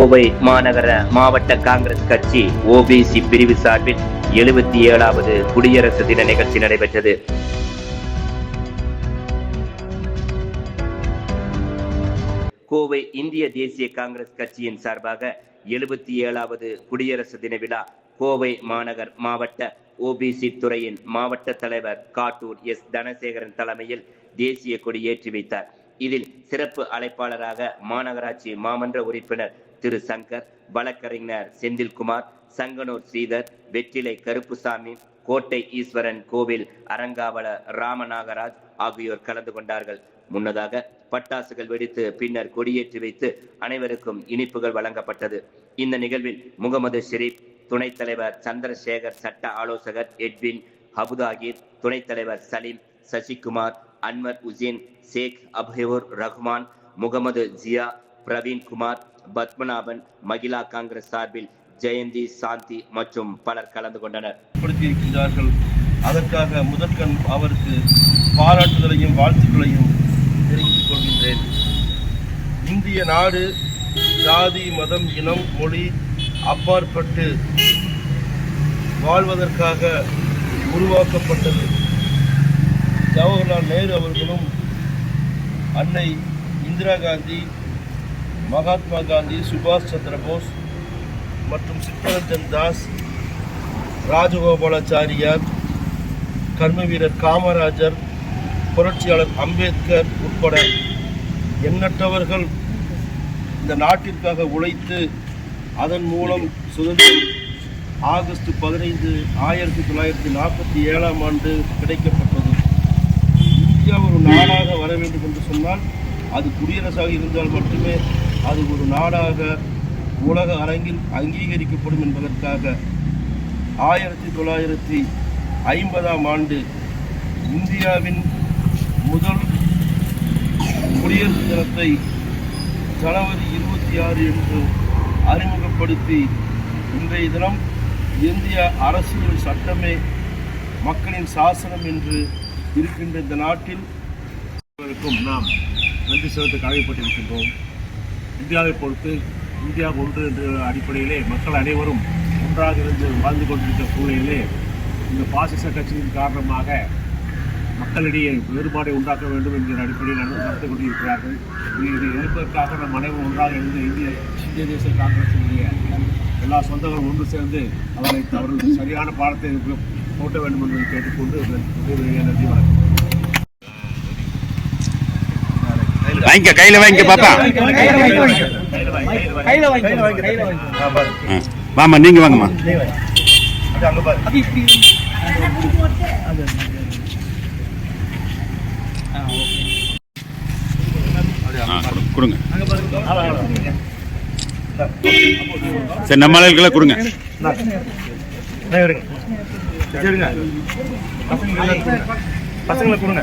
கோவை மாநகர மாவட்ட காங்கிரஸ் கட்சி ஓபிசி பிரிவு சார்பில் எழுபத்தி ஏழாவது குடியரசு தின நிகழ்ச்சி நடைபெற்றது. கோவை இந்திய தேசிய காங்கிரஸ் கட்சியின் சார்பாக எழுபத்தி ஏழாவது குடியரசு தின விழா கோவை மாநகர் மாவட்ட ஓபிசி துறையின் மாவட்ட தலைவர் காட்டூர் எஸ் தனசேகரன் தலைமையில் தேசிய கொடி ஏற்றி வைத்தார். இதில் சிறப்பு அழைப்பாளராக மாநகராட்சி மாமன்ற உறுப்பினர் திரு சங்கர் வழக்கறிஞர் செந்தில்குமார் சங்கனூர் ஸ்ரீதர் வெற்றிலை கருப்புசாமி கோட்டை ஈஸ்வரன் கோவில் அரங்காவலர் ராமநாகராஜ் ஆகியோர் கலந்து கொண்டார்கள். முன்னதாக பட்டாசுகள் வெடித்து பின்னர் கொடியேற்றி வைத்து அனைவருக்கும் இனிப்புகள் வழங்கப்பட்டது. இந்த நிகழ்வில் முகமது ஷெரீப் துணைத் தலைவர் சந்திரசேகர் சட்ட ஆலோசகர் எட்வின் ஹபுதாகிர் துணைத் தலைவர் சலீம் சசிகுமார் அன்வர் உசேன் ஷேக் அபயூர் ரஹ்மான் முகமது ஜியா பிரவீன் குமார் பத்மநாபன் மகிழா காங்கிரஸ் சார்பில் ஜெயந்தி சாந்தி மற்றும் பலர் கலந்து கொண்டனர். அதற்காக முதற்கண் அவருக்கு பாராட்டுதலையும் வாழ்த்துக்களையும் தெரிவித்துக் கொள்கின்றேன். இந்திய நாடு ஜாதி மதம் இனம் மொழி அப்பாற்பட்டு வாழ்வதற்காக உருவாக்கப்பட்டது. ஜவஹர்லால் நேரு அவர்களும் அன்னை இந்திரா காந்தி மகாத்மா காந்தி சுபாஷ் சந்திர போஸ் மற்றும் சித்தரஞ்சன் தாஸ் ராஜகோபாலாச்சாரியார் கர்ம வீரர் காமராஜர் புரட்சியாளர் அம்பேத்கர் உட்பட எண்ணற்றவர்கள் இந்த நாட்டிற்காக உழைத்து அதன் மூலம் சுதந்திரம் ஆகஸ்ட் பதினைந்து ஆயிரத்தி தொள்ளாயிரத்தி நாற்பத்தி ஏழாம் ஆண்டு கிடைக்கப்பட்டது. இந்தியா ஒரு நாடாக வர வேண்டும் என்று சொன்னால் அது குடியரசாக இருந்தால் மட்டுமே அது ஒரு நாடாக உலக அரங்கில் அங்கீகரிக்கப்படும் என்பதற்காக ஆயிரத்தி தொள்ளாயிரத்தி ஐம்பதாம் ஆண்டு இந்தியாவின் முதல் குடியரசு தினத்தை ஜனவரி இருபத்தி ஆறு என்று அறிமுகப்படுத்தி இன்றைய தினம் இந்திய அரசியல் சட்டமே மக்களின் சாசனம் என்று இருக்கின்ற இந்த நாட்டில் நாம் நன்றி செலுத்த கடமைப்பட்டிருக்கின்றோம் இந்தியாவை பொறுத்து இந்தியா ஒன்று என்ற அடிப்படையிலே மக்கள் அனைவரும் ஒன்றாக இருந்து வாழ்ந்து கொண்டிருக்கிற சூழ்நிலையிலே இந்த பாசிச கட்சியின் காரணமாக மக்களிடையே வேறுபாடை உண்டாக்க வேண்டும் என்கிற அடிப்படையில் நடந்து நடந்து கொண்டிருக்கிறார்கள். இதை எதிர்ப்பதற்காக நம் அனைவரும் ஒன்றாக இருந்து இந்திய இந்திய தேசிய காங்கிரசினுடைய எல்லா சொந்தங்களும் ஒன்று சேர்ந்து அவரை அவர்கள் சரியான பாடத்தை போட்ட வேண்டும் என்பதை கேட்டுக்கொண்டு நன்றி வணக்கம். வாங்கிக்க கையில வாங்கிக்க பாப்பா. கையில வாங்கி கையில வாங்கி ஆ. வாம்மா நீங்க வாங்கம்மா. கொடுங்க. சரி நம்ம கொடுங்க. சரிங்க. பசங்களை கொடுங்க. பசங்களை கொடுங்க.